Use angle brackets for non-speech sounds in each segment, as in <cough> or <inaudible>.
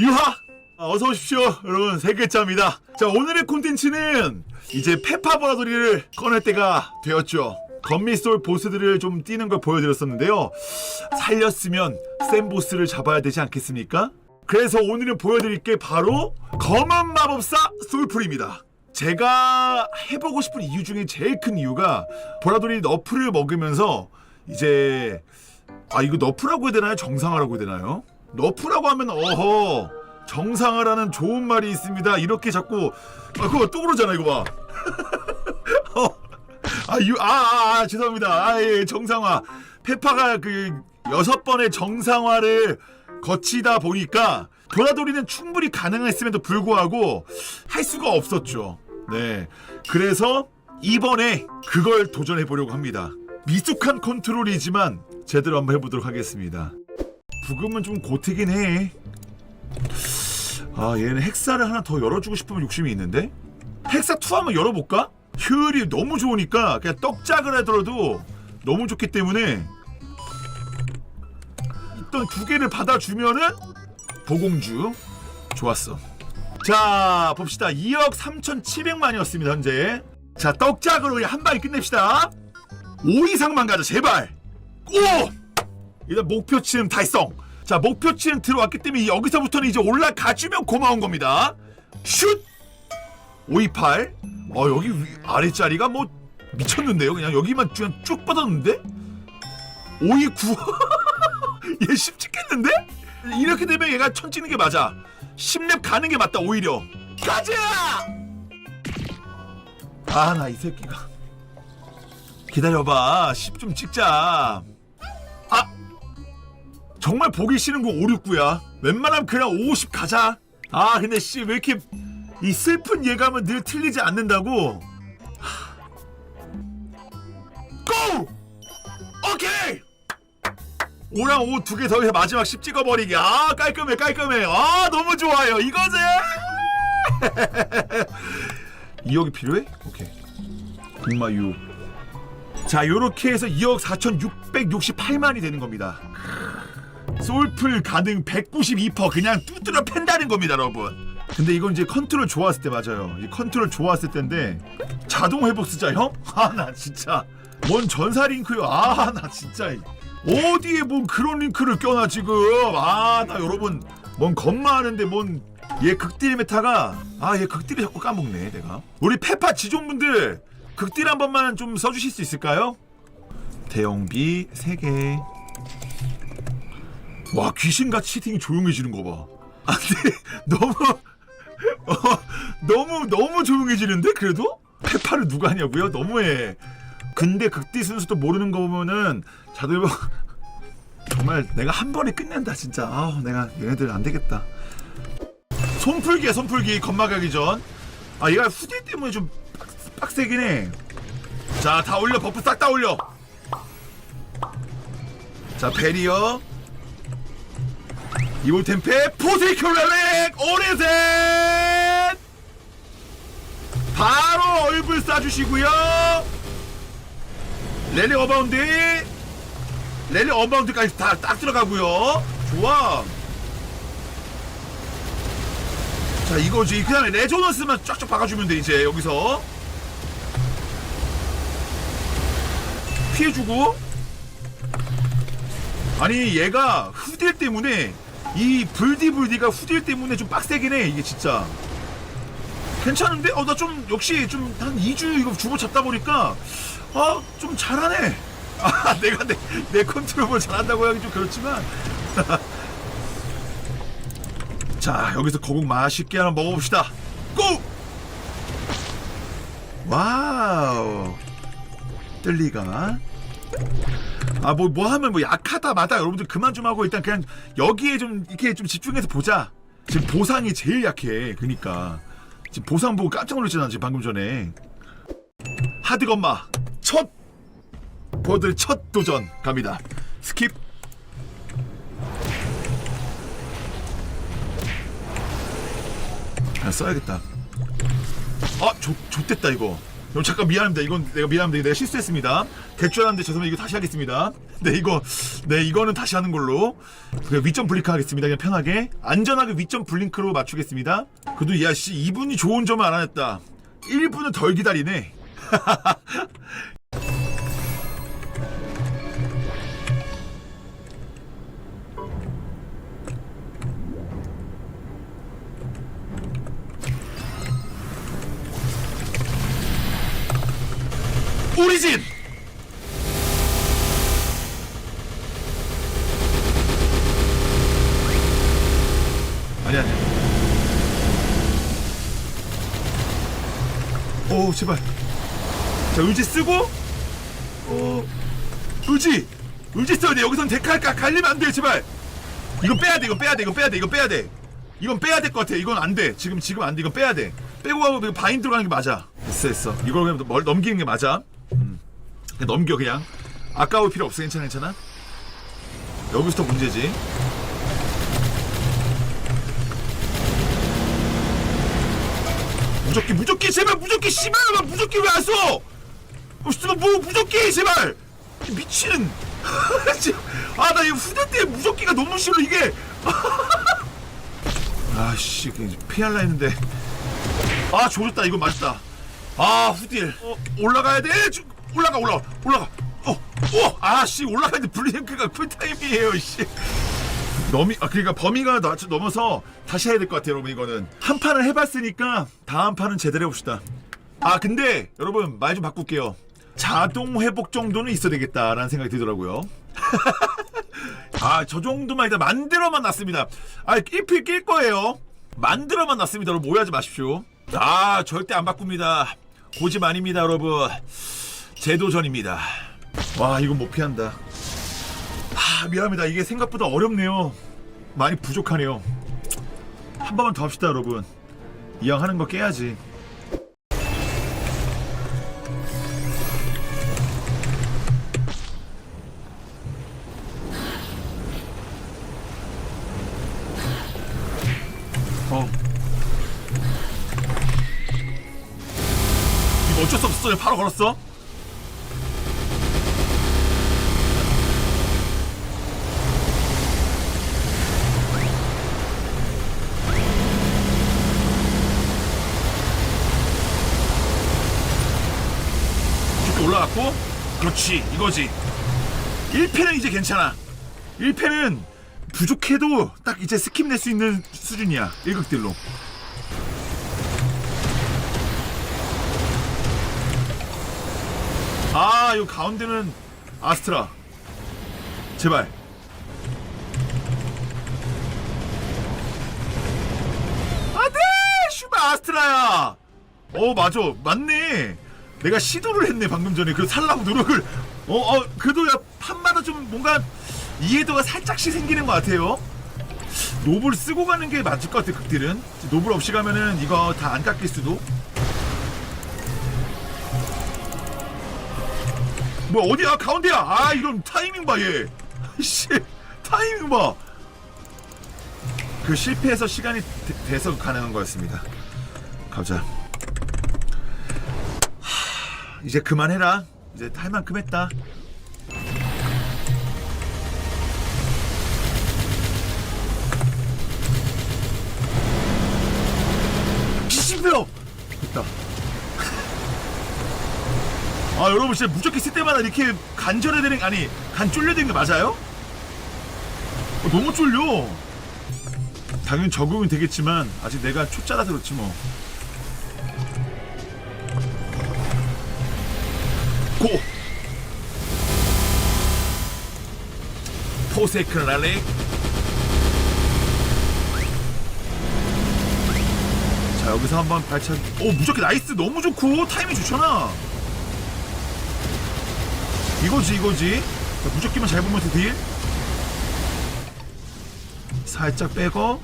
유하 아, 어서 오십시오 여러분 세 글자입니다 자 오늘의 콘텐츠는 이제 페파보라돌이를 꺼낼 때가 되었죠 건미솔 보스들을 좀 뛰는 걸 보여드렸었는데요 살렸으면 센 보스를 잡아야 되지 않겠습니까? 그래서 오늘은 보여드릴 게 바로 검은 마법사 솔풀입니다 제가 해보고 싶은 이유 중에 제일 큰 이유가 보라돌이 너프를 먹으면서 이제 아 이거 너프라고 해야 되나요? 정상화라고 해야 되나요? 너프라고 하면 어허 정상화라는 좋은 말이 있습니다. 이렇게 자꾸 아 그거 또 그러잖아 이거 봐. <laughs> 어. 아, 유, 아, 아, 아, 죄송합니다. 아, 예, 정상화. 페파가 그 여섯 번의 정상화를 거치다 보니까 도라돌이는 충분히 가능했음에도 불구하고 할 수가 없었죠. 네. 그래서 이번에 그걸 도전해 보려고 합니다. 미숙한 컨트롤이지만 제대로 한번 해보도록 하겠습니다. 부금은 좀 고트긴 해. 아 얘는 헥사를 하나 더 열어주고 싶으면 욕심이 있는데 헥사 2 한번 열어볼까? 효율이 너무 좋으니까 그냥 떡작을 하더라도 너무 좋기 때문에 일단 두 개를 받아주면은 보공주 좋았어 자 봅시다 2억 3,700만이었습니다 현재 자 떡작으로 그냥 한 방에 끝냅시다 5 이상만 가자 제발 오! 일단 목표치는 달성. 자, 목표치는 들어왔기 때문에 여기서부터는 이제 올라가주면 고마운 겁니다. 슛! 528. 어, 여기 위, 아래자리가 뭐 미쳤는데요? 그냥 여기만 그냥 쭉 뻗었는데? 529. <laughs> 얘10 찍겠는데? 이렇게 되면 얘가 천 찍는 게 맞아. 10렙 가는 게 맞다, 오히려. 가자! 아, 나 이 새끼가. 기다려봐. 10 좀 찍자. 아! 정말 보기 싫은 거 5, 6, 9야. 웬만하면 그냥 50 가자. 아, 근데 씨, 왜 이렇게 이 슬픈 예감은 늘 틀리지 않는다고? 하. 고! 오케이! 5랑 5 두 개 더 해서 마지막 10 찍어버리기. 아, 깔끔해, 깔끔해. 아, 너무 좋아요. 이거지! <laughs> 2억이 필요해? 오케이. 국마 6. 자, 요렇게 해서 2억 4,668만이 되는 겁니다. 솔풀 가능 192% 그냥 뚜드려 팬다는 겁니다, 여러분. 근데 이건 이제 컨트롤 좋았을 때 맞아요. 이 컨트롤 좋았을 때인데 자동 회복 쓰자 형? <laughs> 아 나 진짜 뭔 전사 링크요? 아 나 진짜 어디에 뭔 그런 링크를 껴놔 지금? 아 나 여러분 뭔 겁마하는데 뭔 얘 극딜 메타가 아 얘 극딜이 자꾸 까먹네 내가. 우리 페파 지존분들 극딜 한 번만 좀 써주실 수 있을까요? 대형비 3개. 와 귀신같이 채팅이 조용해지는 거 봐. 아 근데 <laughs> 너무 어, 너무 너무 조용해지는데 그래도 페파를 누가 하냐고요? 너무해. 근데 극디 순수도 모르는 거 보면은 자들 <laughs> 정말 내가 한 번에 끝낸다 진짜. 아 내가 얘네들 안 되겠다. 손풀기야 손풀기 겁마 가기 전. 아 얘가 후딜 때문에 좀 빡- 빡세긴 해. 자 다 올려 버프 싹 다 올려. 자 베리어. 이볼 템페 포세이클렐렉! 오레셋! 바로 얼굴 쏴주시고요. 렐리 어바운드. 렐리 어바운드까지 다 딱 들어가고요. 좋아. 자 이거지. 그 다음에 레조넌스만 쫙쫙 박아주면 돼 이제 여기서. 피해주고. 아니 얘가 후딜 때문에 이 불디불디가 후딜 때문에 좀 빡세긴 해 이게 진짜. 괜찮은데? 어 나 좀 역시 좀 한 2주 이거 주보 잡다 보니까 아 좀 잘하네. <laughs> 아 내가 내, 내 컨트롤을 잘한다고 하기 좀 그렇지만. <laughs> 자 여기서 거북 맛있게 하나 먹어봅시다. 고! 와우. 뜰리가 아 뭐 뭐 하면 뭐 약하다 마다 여러분들 그만 좀 하고 일단 그냥 여기에 좀 이렇게 좀 집중해서 보자. 지금 보상이 제일 약해. 그니까 지금 보상 보고 깜짝 놀랐잖아 지금 방금 전에. 하드건마 첫 보들 첫 도전 갑니다. 스킵. 아 써야겠다. 아, 좋, 좋됐다, 이거. 그럼 잠깐 미안합니다. 이건 내가 미안합니다. 내가 실수했습니다. 대출 하는데 죄송합니다. 이거 다시 하겠습니다. 네 이거 네 이거는 다시 하는 걸로 그냥 위점 블링크 하겠습니다 그냥 편하게 안전하게 위점 블링크로 맞추겠습니다 그래도 야씨 이분이 좋은 점을 알아냈다 1분은 덜 기다리네 <laughs> 집 아니 아니. 오 제발. 자 의지 쓰고. 어 의지 의지 써야 돼 여기선 데칼까 갈리면 안 돼 제발. 이거 빼야 돼 이거 빼야 돼 이거 빼야 돼 이거 빼야 돼. 이건 빼야 될 것 같아. 이건 안 돼. 지금 지금 안 돼. 이건 빼야 돼. 빼고 가고 이거 바인 들어가는 게 맞아. 됐어 됐어. 이걸 그냥 멀- 넘기는 게 맞아. 음. 그냥 넘겨 그냥. 아까울 필요 없어 괜찮아 괜찮아. 여기서부터 문제지. 무적기 무적기 제발 무적기 씨발 나 무적기 왜 안 써? 어, 씨발 뭐 무적기 제발 이 미치는 <laughs> 아 나 이거 후대 때 무적기가 너무 싫어 이게 <laughs> 아씨 피할라 했는데 아 조졌다 이거 맞다 아 후딜 어, 올라가야 돼 주- 올라가 올라가 올라가. 어 어 아씨 올라가야 돼 블링크가 쿨타임이에요 씨. 너미 아 그러니까 범위가 나- 넘어서 다시 해야 될 것 같아요 여러분 이거는. 한 판을 해봤으니까 다음 판은 제대로 해봅시다. 아 근데 여러분 말 좀 바꿀게요. 자동 회복 정도는 있어야 되겠다라는 생각이 들더라고요. <laughs> 아 저 정도만 일단 만들어만 놨습니다. 아 1필 낄 거예요. 만들어만 놨습니다. 여러분 오해하지 마십시오. 아 절대 안 바꿉니다. 고집 아닙니다 여러분 제도전입니다. 와 이건 못 피한다. 아 미안합니다. 이게 생각보다 어렵네요. 많이 부족하네요. 한 번만 더 합시다 여러분. 이왕 하는 거 깨야지. 어. 이거 어쩔 수 없었어 바로 걸었어 올라갔고 그렇지 이거지. 1패는 이제 괜찮아. 1패는 부족해도 딱 이제 스킵 낼 수 있는 수준이야 1극딜로. 아 이거 가운데는 아스트라. 제발. 안 돼 슈발 아스트라야! 어 맞아. 맞네 내가 시도를 했네 방금 전에. 그 살라고 노력을. 어, 어 그래도 야 판마다 좀 뭔가 이해도가 살짝씩 생기는 것 같아요. 노블 쓰고 가는 게 맞을 것 같아 극딜은. 노블 없이 가면은 이거 다 안 깎일 수도. 뭐 어디야? 가운데야! 아 이런 타이밍 봐얘. <laughs> 씨 타이밍 봐그 실패해서 시간이 되- 돼서 가능한 거였습니다. 가자. 하, 이제 그만해라. 이제 할 만큼 했다. 기심표 됐다. 아 여러분 진짜 무조건 쓸 때마다 이렇게 간절해야 되는 아니 간 쫄려야 되는 게 맞아요? 어, 너무 쫄려. 당연히 적응은 되겠지만 아직 내가 초짜라서 그렇지 뭐 고! 랄리 자 여기서 한번 발차. 오 무조건 나이스. 너무 좋고 타이밍 좋잖아. 이거지 이거지. 자, 무적기만 잘 보면 돼 딜. 살짝 빼고.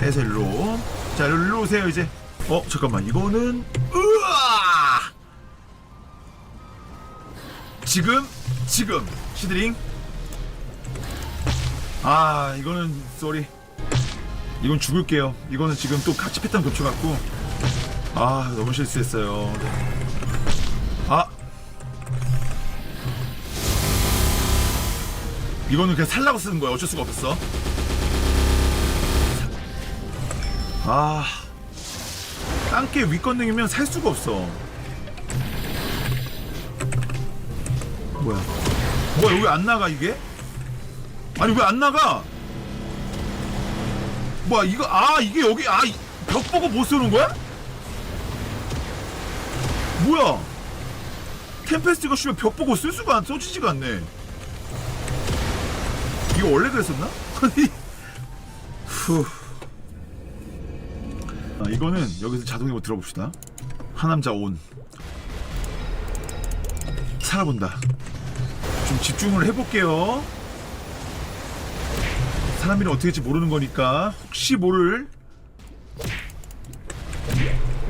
빼서 일로. 자 일로 오세요 이제. 어 잠깐만. 이거는 지금 지금. 시드링. 아 이거는 쏘리. 이건 죽을게요. 이거는 지금 또 같이 패턴 겹쳐갖고. 아 너무 실수했어요. 아. 이거는 그냥 살라고 쓰는 거야. 어쩔 수가 없었어. 아. 땅게 윗건능이면 살 수가 없어 뭐야 뭐야 여기 안 나가 이게? 아니 왜 안 나가? 뭐야 이거 아 이게 여기 아 벽 보고 못 쓰는 거야? 뭐야 템페스트가 쉬면 벽 보고 쓸 수가 안 써지지가 않네 이거 원래 그랬었나? <laughs> 아니 후. 아 이거는 여기서 자동으로 뭐 들어봅시다 하남자 온 살아본다 좀 집중을 해볼게요. 사람이 어떻게 될지 모르는 거니까. 혹시 모를.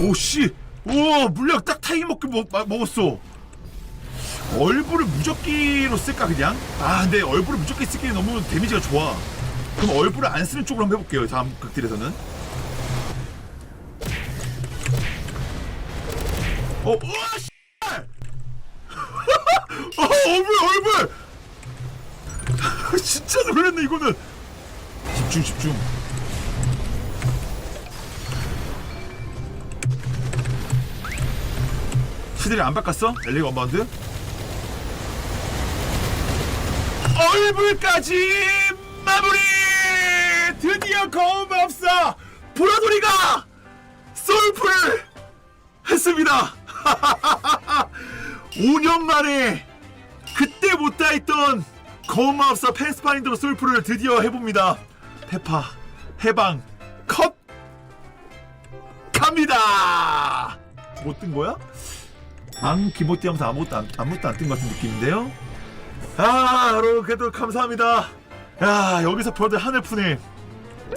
오씨. 오 물약 딱 타이밍 먹기 먹, 마- 먹었어. 얼굴을 무적기로 쓸까 그냥? 아 근데 얼굴을 무적기 쓰기 너무 데미지가 좋아. 그럼 얼굴을 안 쓰는 쪽으로 한번 해볼게요 다음 극딜에서는. 어 우와 씨발 어 얼굴 얼굴 진짜 놀랐네 이거는 집중 집중 시들이 안 바꿨어? 엘리가 엄마한테? 얼굴까지 마무리! 드디어 거음업사 보라돌이가 솔프를 했습니다! <laughs> 5년 만에 그때 못다 했던 거음업사 패스파인더로 솔프를 드디어 해봅니다. 페파 해방 컷 갑니다. 못 뜬 거야? 앙 기모띠 하면서 아무것도 안, 아무것도 안 뜬 것 같은 느낌인데요? 아 여러분 그래도 감사합니다 야 여기서 벌들 하늘 푸네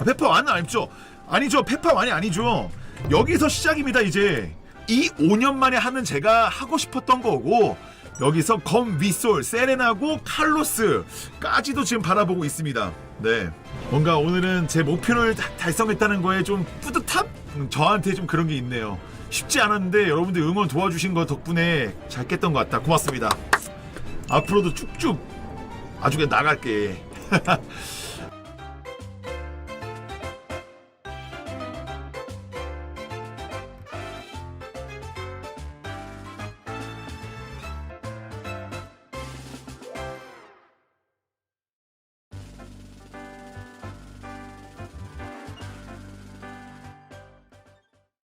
페파 완은 아니죠 아니죠 페파 완이 아니죠 여기서 시작입니다 이제 이 5년 만에 하는 제가 하고 싶었던 거고 여기서 검 위솔 세레나고 칼로스까지도 지금 바라보고 있습니다. 네. 뭔가 오늘은 제 목표를 다- 달성했다는 거에 좀 뿌듯함? 음, 저한테 좀 그런 게 있네요. 쉽지 않았는데 여러분들 응원 도와주신 거 덕분에 잘 깼던 것 같다. 고맙습니다. 앞으로도 쭉쭉 아주 그냥 나갈게. <laughs>